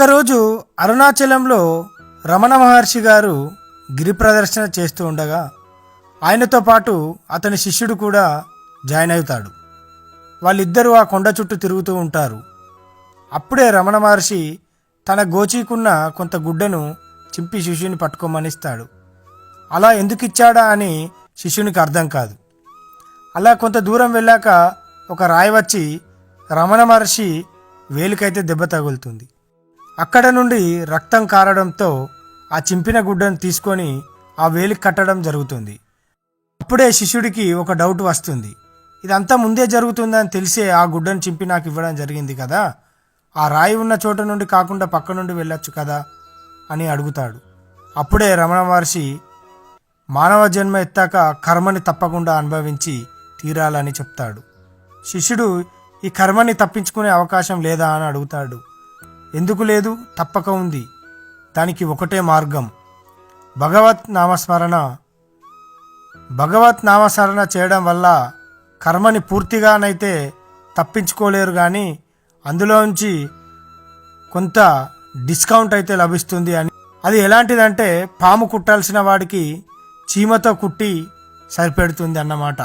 ఒకరోజు అరుణాచలంలో రమణ మహర్షి గారు గిరి ప్రదర్శన చేస్తూ ఉండగా ఆయనతో పాటు అతని శిష్యుడు కూడా జాయిన్ అవుతాడు. వాళ్ళిద్దరూ ఆ కొండ చుట్టూ తిరుగుతూ ఉంటారు. అప్పుడే రమణ మహర్షి తన గోచీకున్న కొంత గుడ్డను చింపి శిష్యుని పట్టుకోమనిస్తాడు. అలా ఎందుకు ఇచ్చాడా అని శిష్యునికి అర్థం కాదు. అలా కొంత దూరం వెళ్ళాక ఒక రాయి వచ్చి రమణ మహర్షి వేలికైతే దెబ్బ తగులుతుంది. అక్కడ నుండి రక్తం కారడంతో ఆ చింపిన గుడ్డను తీసుకొని ఆ వేలికి కట్టడం జరుగుతుంది. అప్పుడే శిష్యుడికి ఒక డౌట్ వస్తుంది. ఇదంతా ముందే జరుగుతుందని తెలిసే ఆ గుడ్డను చింపి నాకు ఇవ్వడం జరిగింది కదా? ఆ రాయి ఉన్న చోట నుండి కాకుండా పక్క నుండి వెళ్ళొచ్చు కదా? అని అడుగుతాడు. అప్పుడే రమణ మహర్షి మానవ జన్మ ఎత్తాక కర్మని తప్పకుండా అనుభవించి తీరాలని చెప్తాడు. శిష్యుడు ఈ కర్మని తప్పించుకునే అవకాశం లేదా? అని అడుగుతాడు. ఎందుకు లేదు? తప్పక ఉంది. దానికి ఒకటే మార్గం. భగవత్ నామస్మరణ. భగవత్ నామస్మరణ చేయడం వల్ల కర్మని పూర్తిగానైతే తప్పించుకోలేరు కానీ అందులోంచి కొంత డిస్కౌంట్ అయితే లభిస్తుంది అని. అది ఎలాంటిదంటే పాము కుట్టాల్సిన వాడికి చీమతో కుట్టి సరిపెడుతుంది అన్నమాట.